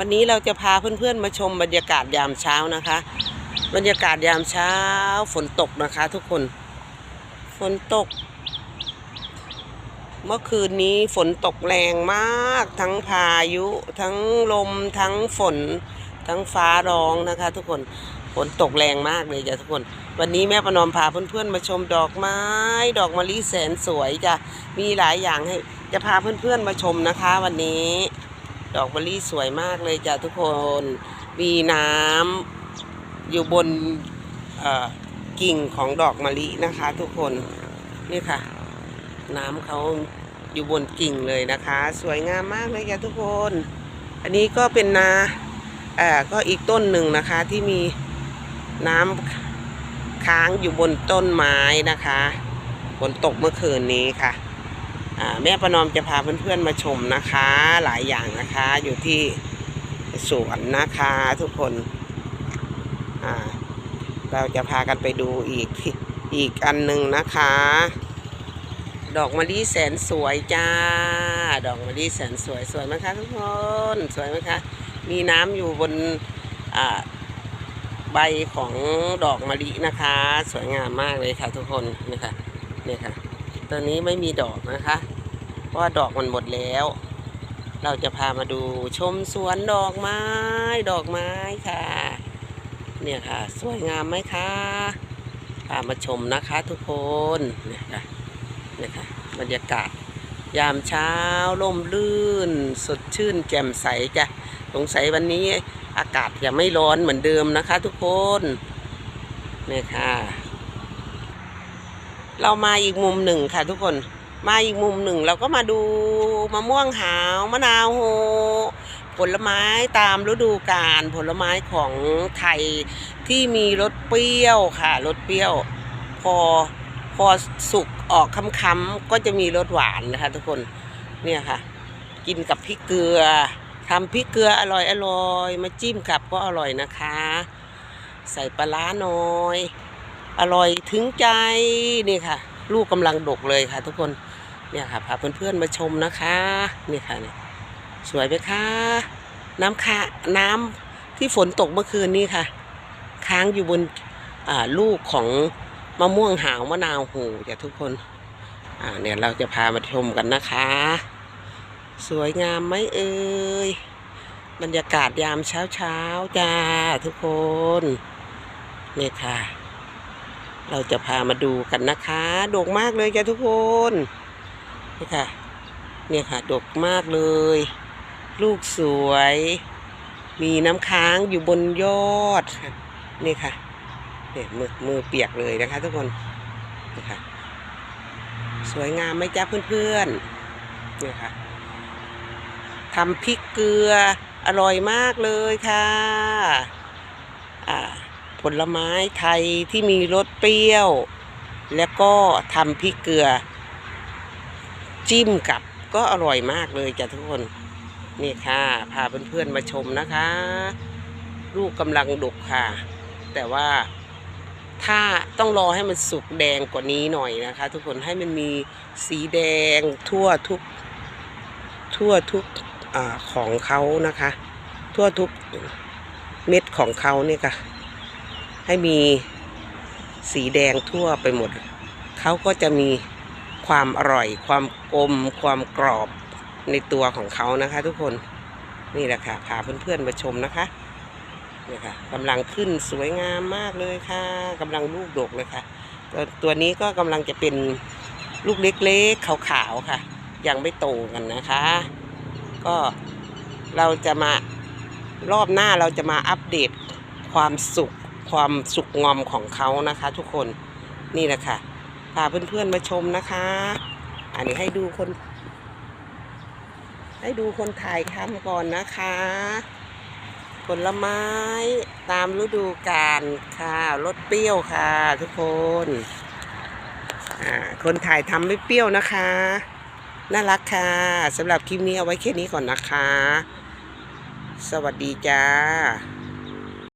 วันนี้เราจะพาเพื่อนๆมาชมบรรยากาศยามเช้านะคะ บรรยากาศยามเช้าฝนตกนะคะ ทุกคน ฝนตก เมื่อคืนนี้ฝนตกแรงมาก ทั้งพายุ ทั้งลม ทั้งฝน ทั้งฟ้าร้องนะคะ ทุกคนฝนตกแรงมากเลยจ้ะทุกคน วันนี้แม่ประนอมพาเพื่อนๆมาชมดอกไม้ ดอกมะลิแสนสวยจ้ะมีหลายอย่างให้จะพาเพื่อนๆมาชมนะคะ วันนี้ ดอกมะลิสวยมากเลยจ้ะทุกคน มีน้ำอยู่บนกิ่งของดอกมะลินะคะ ทุกคน นี่ค่ะ น้ำเขาอยู่บนกิ่งเลยนะคะ สวยงามมากเลยจ้ะทุกคน อันนี้ก็เป็นนาอ่อก็อีกต้นหนึ่งนะคะที่มีน้ำค้างอยู่บนต้นไม้นะคะฝนตกเมื่อคืนนี้ค่ะ แม่ประนอมจะพาเพื่อนๆมาชมนะคะ หลายอย่างนะคะ อยู่ที่สวนนะคะทุกคนเราจะพากันไปดูอีกอีกอันหนึ่งนะคะ ดอกมะลิแสนสวยจ้า ดอกมะลิแสนสวยสวยไหมคะทุกคนสวยไหมคะ มีน้ำอยู่บนใบของดอกมะลินะคะ สวยงามมากเลยค่ะทุกคนนี่ค่ะนี่ค่ะ ตัวนี้ไม่มีดอกนะคะ เพราะว่าดอกมันหมดแล้ว เราจะพามาดูชมสวนดอกไม้ ดอกไม้ค่ะ เนี่ยค่ะ สวยงามไหมคะพามาชมนะคะทุกคนเนี่ยค่ะเนี่ยค่ะบรรยากาศยามเช้าร่มรื่น สดชื่นแจ่มใสจ้ะสงสัยวันนี้อากาศจะไม่ร้อนเหมือนเดิมนะคะทุกคนเนี่ยค่ะ เรามาอีกมุมหนึ่งค่ะทุกคน มาอีกมุมหนึ่งเราก็มาดูมะม่วงหาวมะนาวโฮผลไม้ตามฤดูกาลผลไม้ของไทยที่มีรสเปรี้ยวค่ะรสเปรี้ยว พอพอสุกออกค้ำๆก็จะมีรสหวานนะคะทุกคนเนี่ยค่ะ กินกับพริกเกลือทำพริกเกลืออร่อยอร่อยมาจิ้มกับก็อร่อยนะคะ ใส่ปลาร้าน้อย อร่อยถึงใจนี่ค่ะ ลูกกำลังดกเลยค่ะ ทุกคนเนี่ยค่ะพาเพื่อนๆมาชมนะคะนี่ค่ะเนี่ยสวยไหมคะน้ำค่ะน้ำที่ฝนตกเมื่อคืนนี้ค่ะ ค้างอยู่บนลูกของมะม่วงหาวมะนาวหูจ้ะทุกคนอ่าเนี่ยเราจะพามาชมกันนะคะ สวยงามไหมเอ่ยบรรยากาศยามเช้าเช้าๆจ้าทุกคนนี่ค่ะ เราจะพามาดูกันนะคะดกมากเลยจ้ะทุกคนนี่ค่ะ เนี่ยค่ะดกมากเลย ลูกสวย มีน้ำค้างอยู่บนยอดนี่ค่ะเนี่ยมือมือเปียกเลยนะคะ ทุกคนนี่ค่ะ สวยงามไหมจ้าเพื่อนๆเนี่ยค่ะทำพริกเกลืออร่อยมากเลยค่ะ ลไม้ไทยที่มีรสเปรี้ยว แล้วก็ทำพริกเกลือ จิ้มกับก็อร่อยมากเลยจ้ะทุกคน นี่ค่ะ พาเพื่อนๆมาชมนะคะ ลูกกำลังดกค่ะ แต่ว่าถ้าต้องรอให้มันสุกแดงกว่านี้หน่อยนะคะ ทุกคนให้มันมีสีแดงทั่วทุก ทั่วทุกอของเขานะคะ ทั่วทุกเม็ดของเขาเนี่ยค่ะ ให้มีสีแดงทั่วไปหมด เขาก็จะมีความอร่อย ความกลม ความกรอบในตัวของเขานะคะทุกคนนี่แหละค่ะพาเพื่อนๆมาชมนะคะนี่ค่ะกำลังขึ้นสวยงามมากเลยค่ะกำลังลูกดกเลยค่ะตัวตัวนี้ก็กำลังจะเป็นลูกเล็กๆขาวๆค่ะ ยังไม่โตกันนะคะ ก็เราจะมารอบหน้าเราจะมาอัปเดตความสุข ความสุกงอมของเขานะคะ ทุกคนนี่แหละค่ะพาเพื่อนๆมาชมนะคะ อันนี้ให้ดูคน ให้ดูคนถ่ายทำก่อนนะคะ ผลไม้ตามฤดูกาลค่ะรสเปรี้ยวค่ะ ทุกคนคนถ่ายทำไม่เปรี้ยวนะคะ น่ารักค่ะสำหรับคลิปนี้เอาไว้แค่นี้ก่อนนะคะ สวัสดีจ้า